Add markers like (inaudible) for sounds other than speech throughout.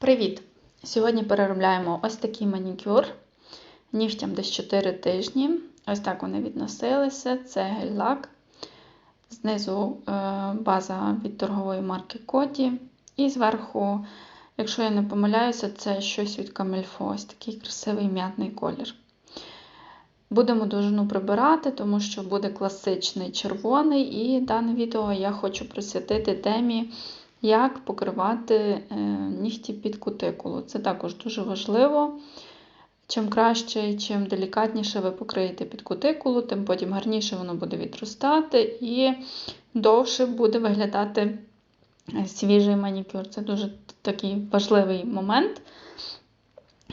Привіт! Сьогодні переробляємо ось такий манікюр нігтям десь 4 тижні. Ось так вони відносилися. Це гель-лак. Знизу е, база від торгової марки Коді. І зверху, якщо я не помиляюся, це щось від Камельфо. Ось такий красивий м'ятний колір. Будемо довжину прибирати, тому що буде класичний червоний, і дане відео я хочу присвятити темі як покривати е, нігті під кутикулу. Це також дуже важливо. Чим краще, чим делікатніше ви покриєте під кутикулу, тим потім гарніше воно буде відростати і довше буде виглядати е, свіжий манікюр. Це дуже такий важливий момент,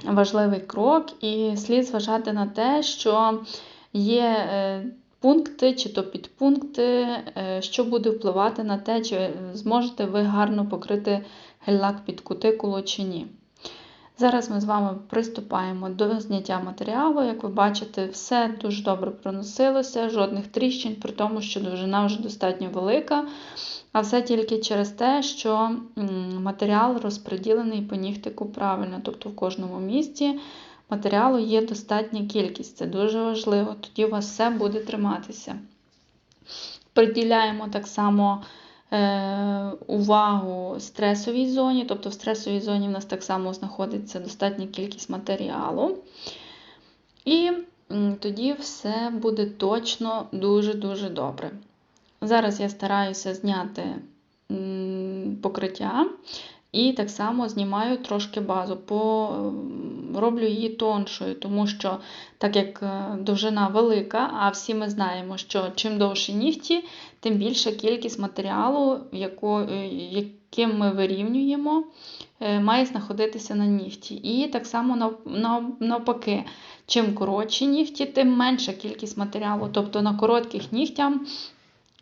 важливий крок, і слід зважати на те, що є е, пункти чи то підпункти, е, що буде впливати на те, чи зможете ви гарно покрити гель-лак під кутикулу чи ні. Зараз ми з вами приступаємо до зняття матеріалу. Як ви бачите, все дуже добре проносилося, жодних тріщин, при тому, що довжина вже достатньо велика. А все тільки через те, що матеріал розподілений по нігтику правильно, тобто в кожному місці матеріалу є достатня кількість, це дуже важливо, тоді у вас все буде триматися. Приділяємо так само е, увагу стресовій зоні, тобто в стресовій зоні в нас так само знаходиться достатня кількість матеріалу. І тоді все буде точно дуже-дуже добре. Зараз я стараюся зняти покриття. І так само знімаю трошки базу, по, роблю її тоншою, тому що, так як е, довжина велика, а всі ми знаємо, що чим довші нігті, тим більша кількість матеріалу, яко, е, яким ми вирівнюємо, е, має знаходитися на нігті. І так само навпаки, чим коротші нігті, тим менша кількість матеріалу. Тобто на коротких нігтях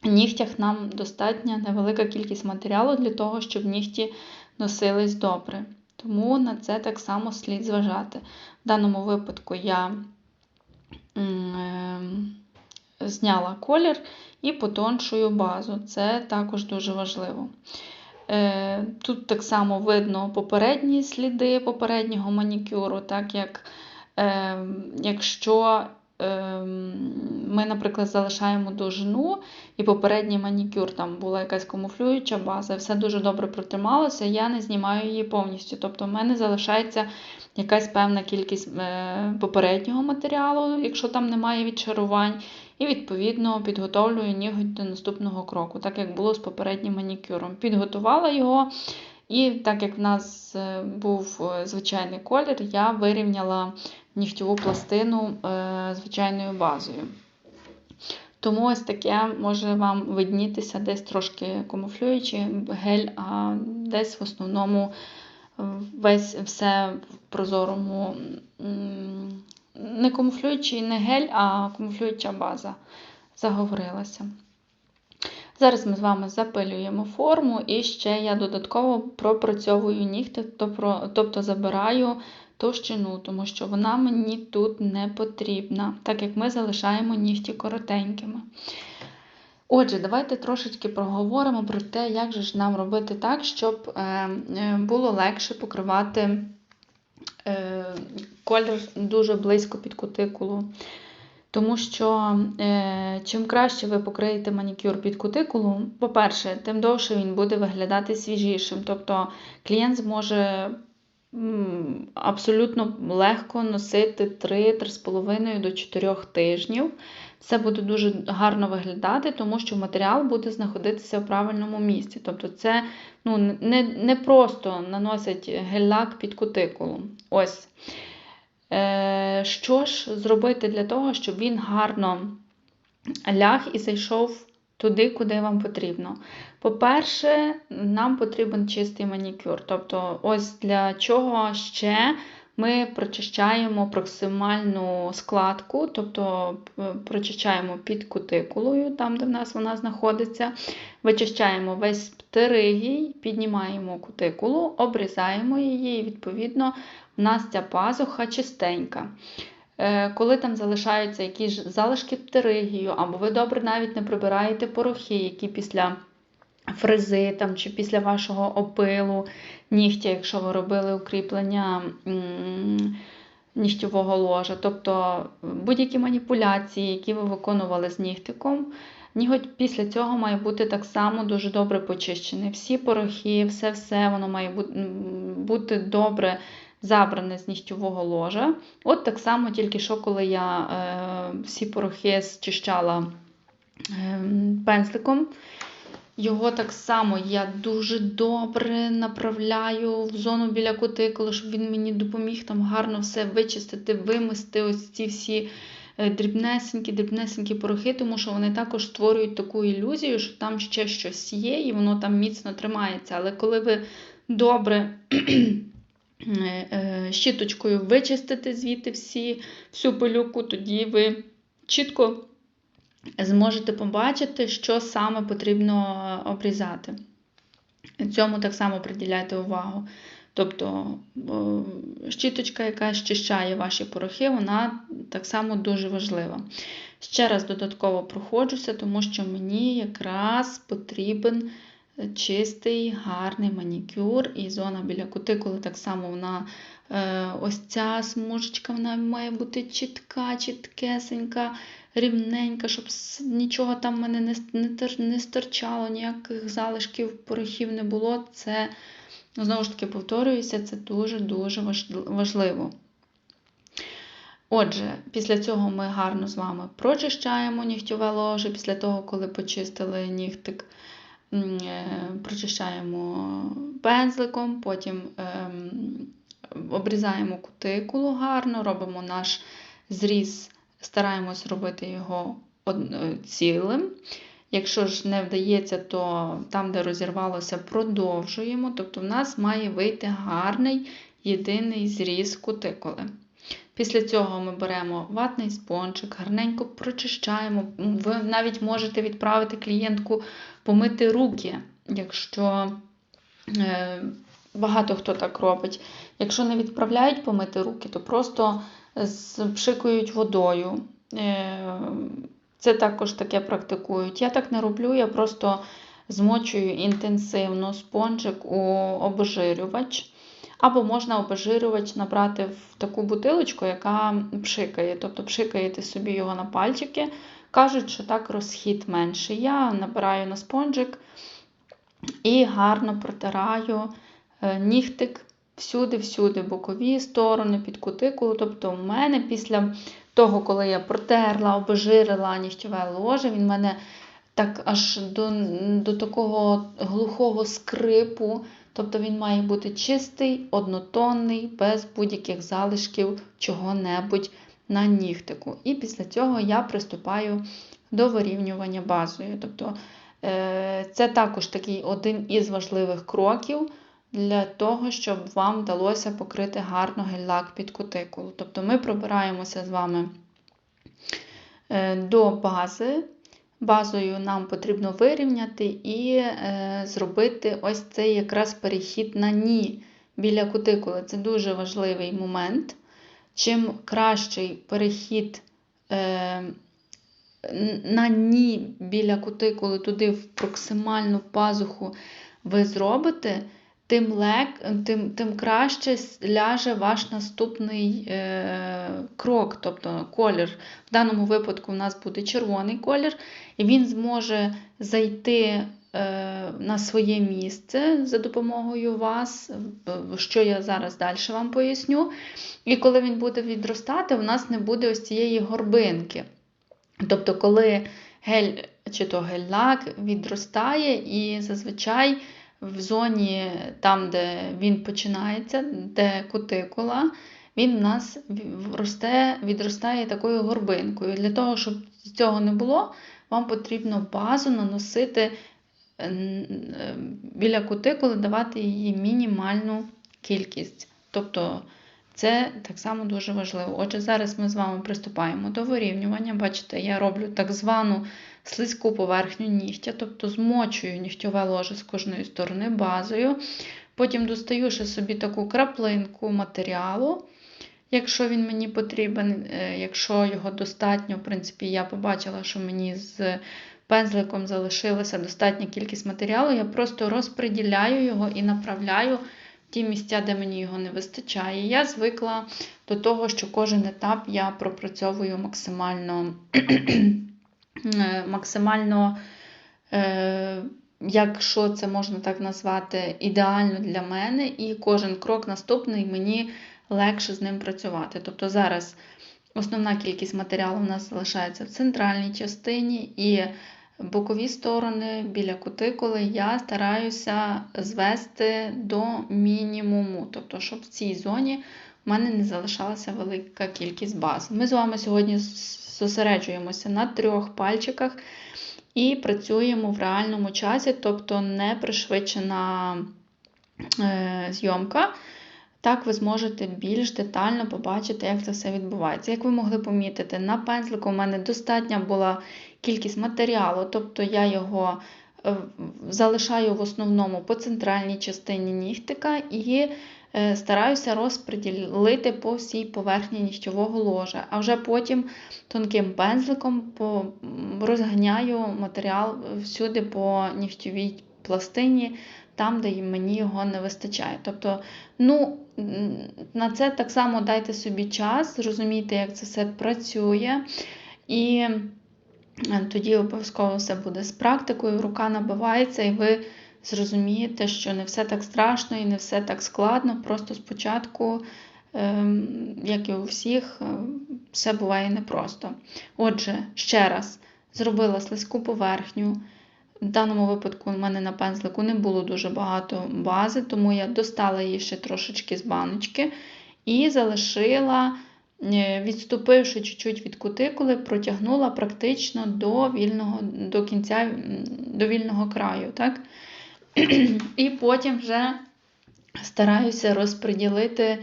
нігтях нам достатня невелика кількість матеріалу для того, щоб нігті носились добре. Тому на це так само слід зважати. В даному випадку я е, зняла колір і потоншую базу. Це також дуже важливо. Е, тут так само видно попередні сліди попереднього манікюру, так як е, якщо Ем, ми, наприклад, залишаємо довжину, і попередній манікюр там була якась камуфлююча база, все дуже добре протрималося, я не знімаю її повністю. Тобто в мене залишається якась певна кількість е, попереднього матеріалу, якщо там немає відчарувань, і, відповідно, підготовлюю ніготь до наступного кроку, так як було з попереднім манікюром. Підготувала його. І так як в нас е, був е, звичайний колір, я вирівняла нігтєву пластину е, звичайною базою. Тому ось таке може вам виднітися десь трошки камуфлюючи гель, а десь в основному весь все в прозорому, не камуфлюючий не гель, а камуфлююча база заговорилася. Зараз ми з вами запилюємо форму, і ще я додатково пропрацьовую нігти, тобто забираю товщину, тому що вона мені тут не потрібна, так як ми залишаємо нігті коротенькими. Отже, давайте трошечки проговоримо про те, як же ж нам робити так, щоб е, е, було легше покривати е, колір дуже близько під кутикулу. Тому що е, чим краще ви покриєте манікюр під кутикулу, по-перше, тим довше він буде виглядати свіжішим. Тобто клієнт зможе абсолютно легко носити 3-3,5 до 4 тижнів. Це буде дуже гарно виглядати, тому що матеріал буде знаходитися в правильному місці. Тобто, це ну, не не просто наносять гель-лак під кутикулу. Ось. Е, що ж зробити для того, щоб він гарно ляг і зайшов туди, куди вам потрібно? По-перше, нам потрібен чистий манікюр. Тобто, ось для чого ще ми прочищаємо проксимальну складку, тобто е, прочищаємо під кутикулою, там, де в нас вона знаходиться, вичищаємо весь птеригій, піднімаємо кутикулу, обрізаємо її, і, відповідно, в нас ця пазуха чистенька. Е, коли там залишаються якісь залишки птеригію, або ви добре навіть не прибираєте порохи, які після фрези там, чи після вашого опилу нігтя, якщо ви робили укріплення нігтєвого ложа. Тобто будь-які маніпуляції, які ви виконували з нігтиком, ніготь після цього має бути так само дуже добре почищений. Всі порохи, все-все воно має бути добре забране з нігтєвого ложа. От так само, тільки що, коли я е, всі порохи зчищала е, пензликом. Його так само я дуже добре направляю в зону біля кутикули, щоб він мені допоміг там гарно все вичистити, вимести ось ці всі е, дрібнесенькі, дрібнесенькі порохи, тому що вони також створюють таку ілюзію, що там ще щось є, і воно там міцно тримається. Але коли ви добре щіточкою вичистите звідти всі, всю пилюку, тоді ви чітко зможете побачити, що саме потрібно обрізати. Цьому так само приділяйте увагу. Тобто щіточка, яка щищає ваші порохи, вона так само дуже важлива. Ще раз додатково проходжуся, тому що мені якраз потрібен чистий, гарний манікюр, і зона біля кутикули так само вона е, ось ця смужечка вона має бути чітка, чіткесенька, рівненька, щоб нічого там в мене не, не, не стирчало, ніяких залишків порохів не було. Це, знову ж таки, повторююся, це дуже-дуже важливо. Отже, після цього ми гарно з вами прочищаємо нігтьове ложе, після того, коли почистили нігтик, прочищаємо пензликом, потім ем, обрізаємо кутикулу гарно, робимо наш зріз, стараємось робити його е, цілим. Якщо ж не вдається, то там, де розірвалося, продовжуємо. Тобто в нас має вийти гарний єдиний зріз кутикули. Після цього ми беремо ватний спончик, гарненько прочищаємо. Ви навіть можете відправити клієнтку помити руки, якщо е, багато хто так робить. Якщо не відправляють помити руки, то просто пшикають водою. Е, Це також таке практикують. Я так не роблю, я просто змочую інтенсивно спонжик у обезжирювач. Або можна обезжирювач набрати в таку бутилочку, яка пшикає. Тобто пшикаєте собі його на пальчики. Кажуть, що так розхід менший. Я набираю на спонжик і гарно протираю е, нігтик всюди-всюди, бокові сторони, під кутикулу. Тобто, в мене після того, коли я протерла, обезжирила нігтєве ложе, він в мене так аж до, до такого глухого скрипу. Тобто він має бути чистий, однотонний, без будь-яких залишків чого-небудь на нігтику. І після цього я приступаю до вирівнювання базою. Тобто е, це також такий один із важливих кроків для того, щоб вам вдалося покрити гарно гель-лак під кутикулу. Тобто ми пробираємося з вами е, до бази. Базою нам потрібно вирівняти і е, зробити ось цей якраз перехід на ні біля кутикули. Це дуже важливий момент. Чим кращий перехід е, на ні біля кутикули, туди в проксимальну пазуху ви зробите, тим лек, тим, тим краще ляже ваш наступний е, крок, тобто колір. В даному випадку у нас буде червоний колір, і він зможе зайти е, на своє місце за допомогою вас, що я зараз далі вам поясню. І коли він буде відростати, у нас не буде ось цієї горбинки. Тобто, коли гель чи то гель-лак відростає, і зазвичай в зоні, там, де він починається, де кутикула, він у нас росте, відростає такою горбинкою. Для того, щоб цього не було, вам потрібно базу наносити біля кутикули, давати її мінімальну кількість. Тобто це так само дуже важливо. Отже, зараз ми з вами приступаємо до вирівнювання. Бачите, я роблю так звану слизьку поверхню нігтя, тобто змочую нігтьове ложе з кожної сторони базою. Потім достаю ще собі таку краплинку матеріалу, якщо він мені потрібен, якщо його достатньо, в принципі, я побачила, що мені з пензликом залишилася достатня кількість матеріалу, я просто розподіляю його і направляю ті місця, де мені його не вистачає. Я звикла до того, що кожен етап я пропрацьовую максимально, (clears throat) е, максимально е, якщо це можна так назвати, ідеально для мене, і кожен крок наступний мені легше з ним працювати. Тобто зараз основна кількість матеріалу у нас залишається в центральній частині, і бокові сторони біля кутикули я стараюся звести до мінімуму, тобто, щоб в цій зоні в мене не залишалася велика кількість баз. Ми з вами сьогодні зосереджуємося на трьох пальчиках і працюємо в реальному часі, тобто не пришвидшена е, зйомка. Так ви зможете більш детально побачити, як це все відбувається. Як ви могли помітити, на пензлику у мене достатня була кількість матеріалу, тобто я його е, залишаю в основному по центральній частині нігтика і е, стараюся розподілити по всій поверхні нігтєвого ложа. А вже потім тонким пензликом розганяю матеріал всюди по нігтєвій пластині там, де мені його не вистачає. Тобто, ну, на це так само дайте собі час, зрозумійте, як це все працює. І е, тоді обов'язково все буде з практикою, рука набивається, і ви зрозумієте, що не все так страшно і не все так складно. Просто спочатку, ем, як і у всіх, е, все буває непросто. Отже, ще раз, зробила слизьку поверхню. В даному випадку у мене на пензлику не було дуже багато бази, тому я достала її ще трошечки з баночки і залишила, е, відступивши чуть-чуть від кутикули, протягнула практично до вільного до кінця до вільного краю. Так? (clears throat) І потім вже стараюся розподілити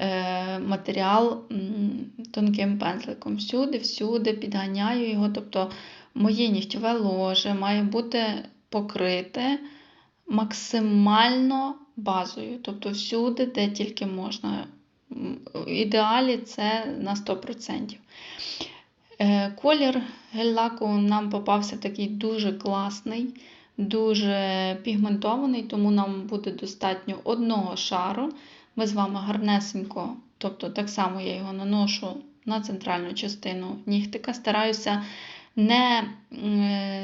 е, матеріал тонким пензликом. Всюди-всюди підганяю його. тобто моє нігтєве ложе має бути покрите максимально базою. Тобто всюди, де тільки можна. В ідеалі це на 100%. Е, колір гель-лаку нам попався такий дуже класний, дуже пігментований, тому нам буде достатньо одного шару. Ми з вами гарнесенько, тобто так само я його наношу на центральну частину нігтика, стараюся не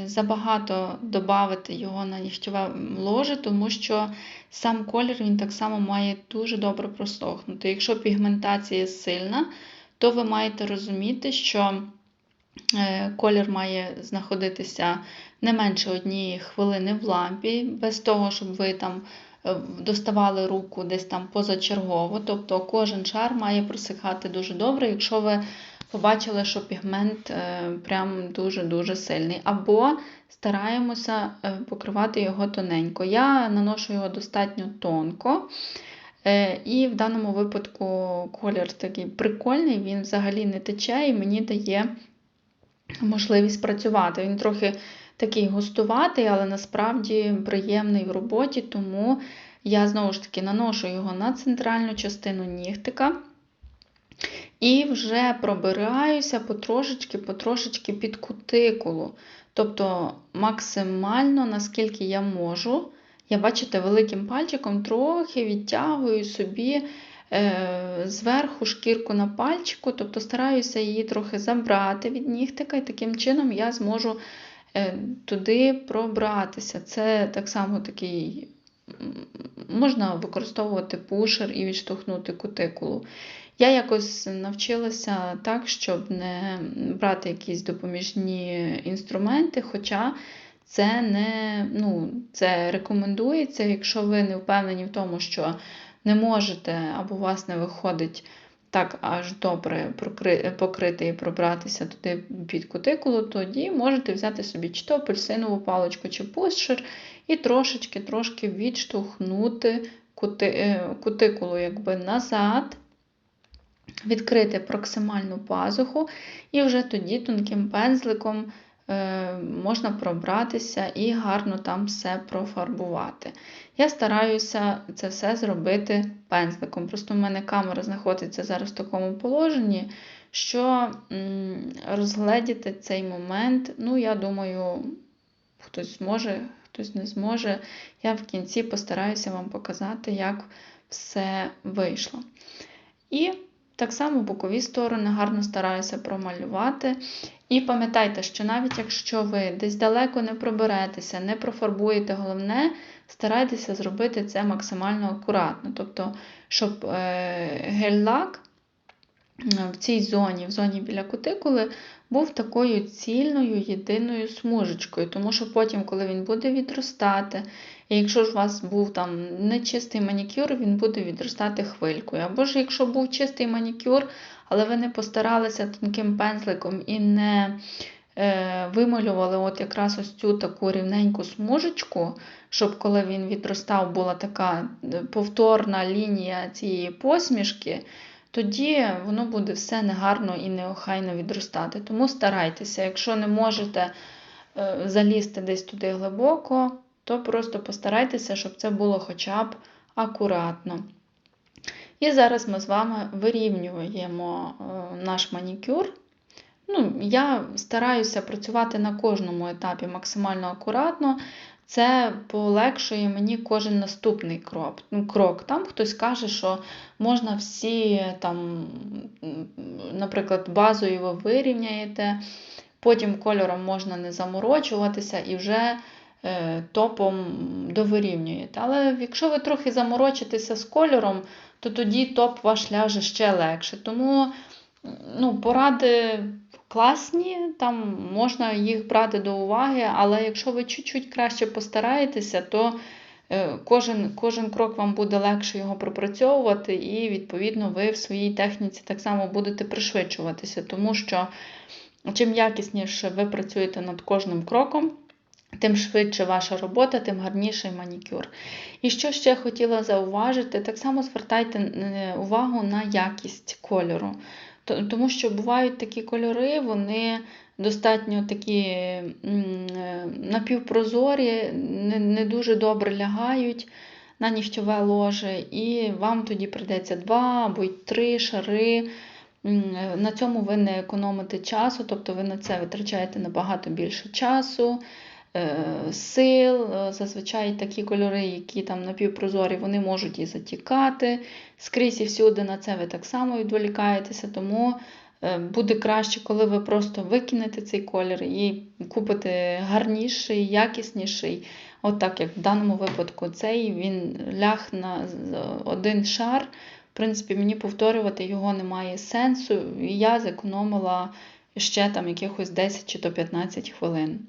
забагато додати його на нігтєве ложе, тому що сам колір він так само має дуже добре просохнути. Якщо пігментація сильна, то ви маєте розуміти, що е, колір має знаходитися не менше однієї хвилини в лампі, без того, щоб ви там е, доставали руку десь там позачергово. Тобто кожен шар має просихати дуже добре. Якщо ви побачили, що пігмент е, прям дуже-дуже сильний. Або стараємося е, покривати його тоненько. Я наношу його достатньо тонко. Е, і в даному випадку колір такий прикольний, він взагалі не тече і мені дає можливість працювати. Він трохи такий густуватий, але насправді приємний в роботі, тому я знову ж таки наношу його на центральну частину нігтика. І вже пробираюся потрошечки-потрошечки під кутикулу. Тобто максимально, наскільки я можу, я, бачите, великим пальчиком трохи відтягую собі е, зверху шкірку на пальчику, тобто стараюся її трохи забрати від нігтика, і таким чином я зможу е, туди пробратися. Це так само такий. Можна використовувати пушер і відштовхнути кутикулу. Я якось навчилася так, щоб не брати якісь допоміжні інструменти, хоча це не ну, це рекомендується, якщо ви не впевнені в тому, що не можете або у вас не виходить так аж добре покрити і пробратися туди під кутикулу, тоді можете взяти собі чи то апельсинову паличку, чи пушер, і трошечки-трошки відштовхнути е, кутикулу якби назад відкрити проксимальну пазуху, і вже тоді тонким пензликом е, можна пробратися і гарно там все профарбувати. Я стараюся це все зробити пензликом. Просто в мене камера знаходиться зараз в такому положенні, що розгледіти цей момент, ну, я думаю, хтось зможе, хтось не зможе. Я в кінці постараюся вам показати, як все вийшло. І так само бокові сторони гарно стараюся промалювати. І пам'ятайте, що навіть якщо ви десь далеко не проберетеся, не профарбуєте, головне, старайтеся зробити це максимально акуратно. Тобто, щоб е, гель-лак в цій зоні, в зоні біля кутикули, був такою цільною єдиною смужечкою. Тому що потім, коли він буде відростати, і якщо ж у вас був там нечистий манікюр, він буде відростати хвилькою. Або ж якщо був чистий манікюр, але ви не постаралися тонким пензликом і не е, вималювали от якраз ось цю таку рівненьку смужечку, щоб коли він відростав, була така повторна лінія цієї посмішки, тоді воно буде все негарно і неохайно відростати. Тому старайтеся, якщо не можете е, залізти десь туди глибоко, то просто постарайтеся, щоб це було хоча б акуратно. І зараз ми з вами вирівнюємо е, наш манікюр. Ну, Я стараюся працювати на кожному етапі максимально акуратно. Це полегшує мені кожен наступний крок. Ну, крок. Там хтось каже, що можна всі, там, наприклад, базою ви вирівняєте, потім кольором можна не заморочуватися і вже е, топом довирівнюєте. Але якщо ви трохи заморочитеся з кольором, то тоді топ ваш ляже ще легше. Тому ну, поради класні, там можна їх брати до уваги, але якщо ви чуть-чуть краще постараєтеся, то е, кожен кожен крок вам буде легше його пропрацьовувати, і, відповідно, ви в своїй техніці так само будете пришвидшуватися, тому що чим якісніше ви працюєте над кожним кроком, Тим швидше ваша робота, тим гарніший манікюр. І що ще хотіла зауважити, так само звертайте е, увагу на якість кольору. Тому що бувають такі кольори, вони достатньо такі е, напівпрозорі, не дуже добре лягають на нігтьове ложе, і вам тоді прийдеться два або й три шари. На цьому ви не економите часу, тобто ви на це витрачаєте набагато більше часу. Е, сил. Е, зазвичай такі кольори, які там напівпрозорі, вони можуть і затікати. Скрізь і всюди на це ви так само відволікаєтеся, тому е, буде краще, коли ви просто викинете цей колір і купите гарніший, якісніший. От так, як в даному випадку, цей він ляг на один шар. В принципі, мені повторювати його немає сенсу, і я зекономила ще там якихось 10 чи то 15 хвилин.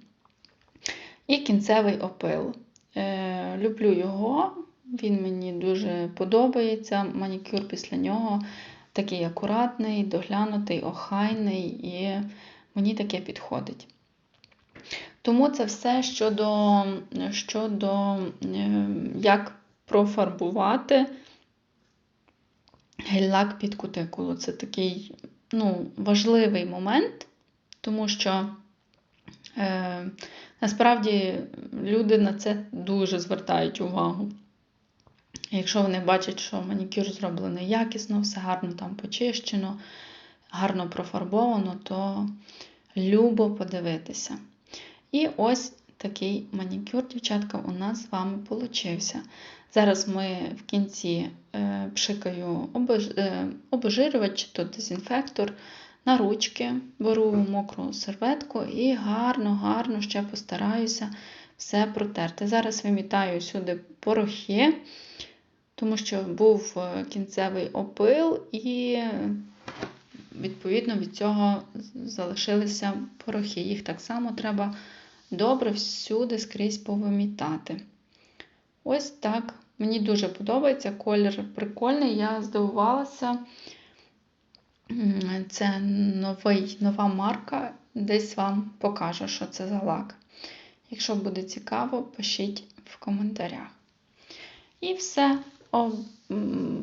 І кінцевий опил. Е, Люблю його, він мені дуже подобається. Манікюр після нього такий акуратний, доглянутий, охайний, і мені таке підходить. Тому це все щодо, щодо е, як профарбувати гель-лак під кутикулу. Це такий ну, важливий момент, тому що. Е, Насправді люди на це дуже звертають увагу. Якщо вони бачать, що манікюр зроблений якісно, все гарно там почищено, гарно профарбовано, то любо подивитися. І ось такий манікюр, дівчатка, у нас з вами получився. Зараз ми в кінці е, пшикаю е, обезжирювач, чи то дезінфектор на ручки, беру мокру серветку і гарно-гарно ще постараюся все протерти. Зараз вимітаю сюди порохи, тому що був е, кінцевий опил, і, відповідно, від цього залишилися порохи. Їх так само треба добре всюди скрізь повимітати. Ось так. Мені дуже подобається колір прикольний, я здивувалася. Це новий, нова марка, десь вам покажу, що це за лак. Якщо буде цікаво, пишіть в коментарях. І все,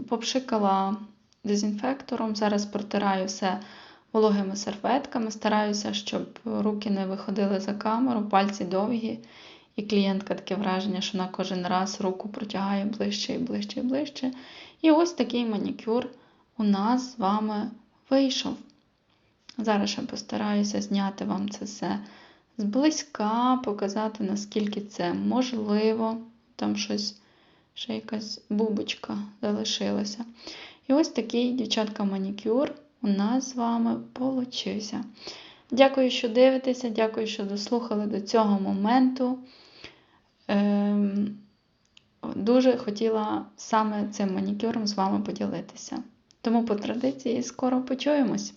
попшикала дезінфектором. Зараз протираю все вологими серветками. Стараюся, щоб руки не виходили за камеру, пальці довгі. І клієнтка таке враження, що вона кожен раз руку протягає ближче і ближче і ближче. І ось такий манікюр у нас з вами вийшов. Зараз я постараюся зняти вам це все зблизька показати, наскільки це можливо. Там щось, ще якась бубочка залишилася. І ось такий, дівчатка, манікюр у нас з вами получився. Дякую, що дивитеся, дякую, що дослухали до цього моменту. Ем, Дуже хотіла саме цим манікюром з вами поділитися. Тому по традиції скоро почуємось.